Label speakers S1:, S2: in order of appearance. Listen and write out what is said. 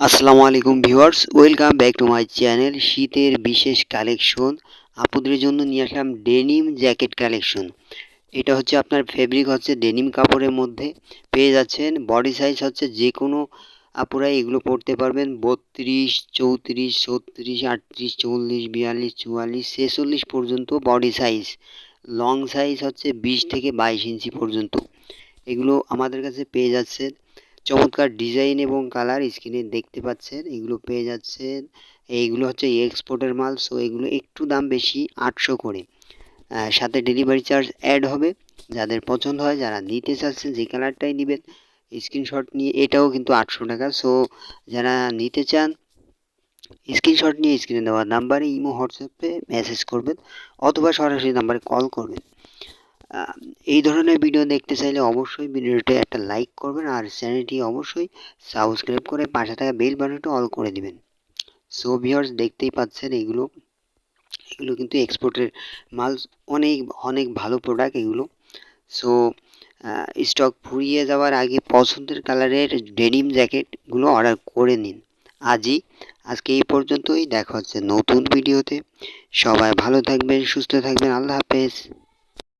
S1: আসসালামু আলাইকুম viewers, welcome back to my channel শীতের বিশেষ কালেকশন। আপুদের জন্য নিয়ে আসলাম ডেনিম জ্যাকেট কালেকশন। এটা হচ্ছে আপনার ফেব্রিক হচ্ছে ডেনিম কাপড়ের মধ্যে। পেয়ে যাচ্ছেন বডি সাইজ হচ্ছে যে কোনো আপুরাই এগুলো পরতে পারবেন। বত্রিশ, চৌত্রিশ, ছত্রিশ, আটত্রিশ, চল্লিশ, বিয়াল্লিশ, চুয়াল্লিশ, ছেচল্লিশ পর্যন্ত বডি সাইজ লং সাইজ হচ্ছে বিশ থেকে বাইশ ইঞ্চি পর্যন্ত। এগুলো আমাদের কাছে পেয়ে যাচ্ছে চমৎকার ডিজাইন এবং কালার স্ক্রিনে দেখতে পাচ্ছেন। এগুলো পেয়ে যাচ্ছেন। এইগুলো হচ্ছে এক্সপোর্টের মাল সো এগুলো একটু দাম বেশি, আটশো করে। সাথে ডেলিভারি চার্জ অ্যাড হবে। যাদের পছন্দ হয়, যারা নিতে চাচ্ছেন, যে কালারটাই নেবেন স্ক্রিনশট নিয়ে, এটাও কিন্তু আটশো টাকা। সো যারা নিতে চান স্ক্রিনশট নিয়ে স্ক্রিনে দেওয়া নাম্বারে ইমো হোয়াটসঅ্যাপে মেসেজ করবেন, অথবা সরাসরি নাম্বারে কল করবেন। এই ধরনের ভিডিও দেখতে চাইলে অবশ্যই ভিডিওটি একটা লাইক করবেন আর চ্যানেলটি অবশ্যই সাবস্ক্রাইব করে পাশে থাকা বেল বাটনটা অল করে দিবেন। সো ভিউয়ার্স দেখতেই পাচ্ছেন এগুলো এগুলো কিন্তু এক্সপোর্টের মাল, অনেক অনেক ভালো প্রোডাক্ট এগুলো। সো স্টক ফুরিয়ে যাওয়ার আগে পছন্দের কালারের ডেনিম জ্যাকেটগুলো অর্ডার করে নিন। আজই, আজকে এই পর্যন্তই, দেখা হচ্ছে নতুন ভিডিওতে সবাই ভালো থাকবেন, সুস্থ থাকবেন, আল্লাহ হাফেজ।